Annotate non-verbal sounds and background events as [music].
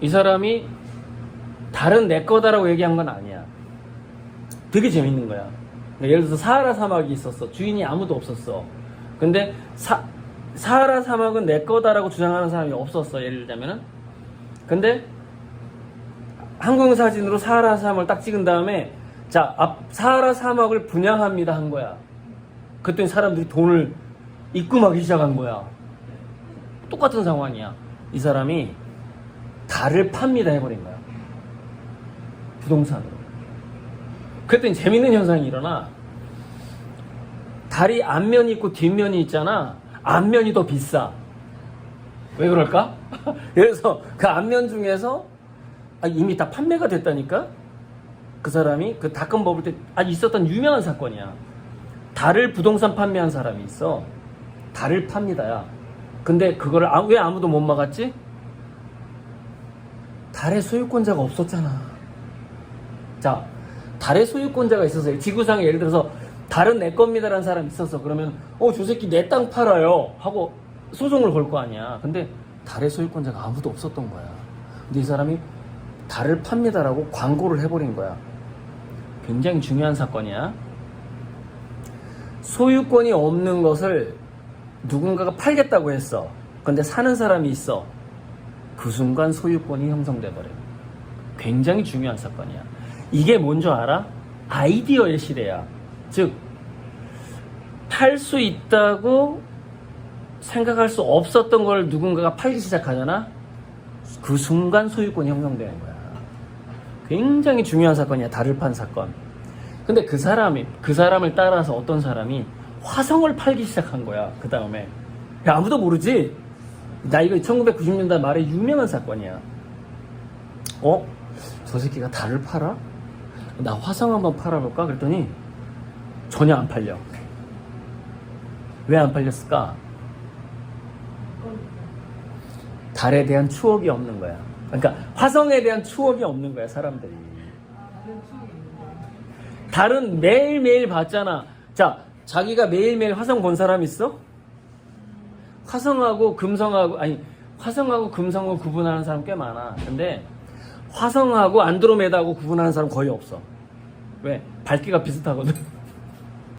이 사람이 다른 내 거다라고 얘기한 건 아니야. 되게 재밌는 거야. 그러니까 예를 들어서 사하라 사막이 있었어. 주인이 아무도 없었어. 근데 사, 사하라 사막은 내 거다라고 주장하는 사람이 없었어. 예를 들자면은. 근데 항공 사진으로 사하라 사막을 딱 찍은 다음에 자, 앞 사하라 사막을 분양합니다 한 거야. 그랬더니 사람들이 돈을 입금하기 시작한 거야. 똑같은 상황이야. 이 사람이 달을 팝니다 해버린 거야. 부동산으로. 그랬더니 재밌는 현상이 일어나. 달이 앞면이 있고 뒷면이 있잖아. 앞면이 더 비싸. 왜 그럴까? [laughs] 그래서 그 앞면 중에서 아, 이미 다 판매가 됐다니까? 그 사람이 그 닷컴 버블 때 아주 있었던 유명한 사건이야. 달을 부동산 판매한 사람이 있어. 달을 팝니다야. 근데 그거를 아- 왜 아무도 못 막았지? 달의 소유권자가 없었잖아. 자, 달의 소유권자가 있어서 지구상에 예를 들어서 달은 내 겁니다라는 사람이 있어서 그러면 어 저 새끼 내 땅 팔아요 하고 소송을 걸 거 아니야. 근데 달의 소유권자가 아무도 없었던 거야. 근데 이 사람이 달을 팝니다라고 광고를 해버린 거야. 굉장히 중요한 사건이야. 소유권이 없는 것을 누군가가 팔겠다고 했어. 근데 사는 사람이 있어. 그 순간 소유권이 형성돼 버려. 굉장히 중요한 사건이야. 이게 뭔줄 알아? 아이디어의 시대야. 즉, 팔 수 있다고 생각할 수 없었던 걸 누군가가 팔기 시작하잖아? 그 순간 소유권이 형성되는 거야. 굉장히 중요한 사건이야. 달을 판 사건. 근데 그 사람이, 그 사람을 따라서 어떤 사람이 화성을 팔기 시작한 거야. 그 다음에. 야, 아무도 모르지? 나 이거 1990년대 말에 유명한 사건이야. 어? 저 새끼가 달을 팔아? 나 화성 한번 팔아볼까? 그랬더니 전혀 안 팔려. 왜 안 팔렸을까? 달에 대한 추억이 없는 거야. 그러니까 화성에 대한 추억이 없는 거야, 사람들이. 달은 매일매일 봤잖아. 자, 자기가 매일매일 화성 본 사람 있어? 화성하고 금성하고, 아니, 화성하고 금성을 구분하는 사람 꽤 많아. 근데 화성하고 안드로메다하고 구분하는 사람 거의 없어. 왜? 밝기가 비슷하거든.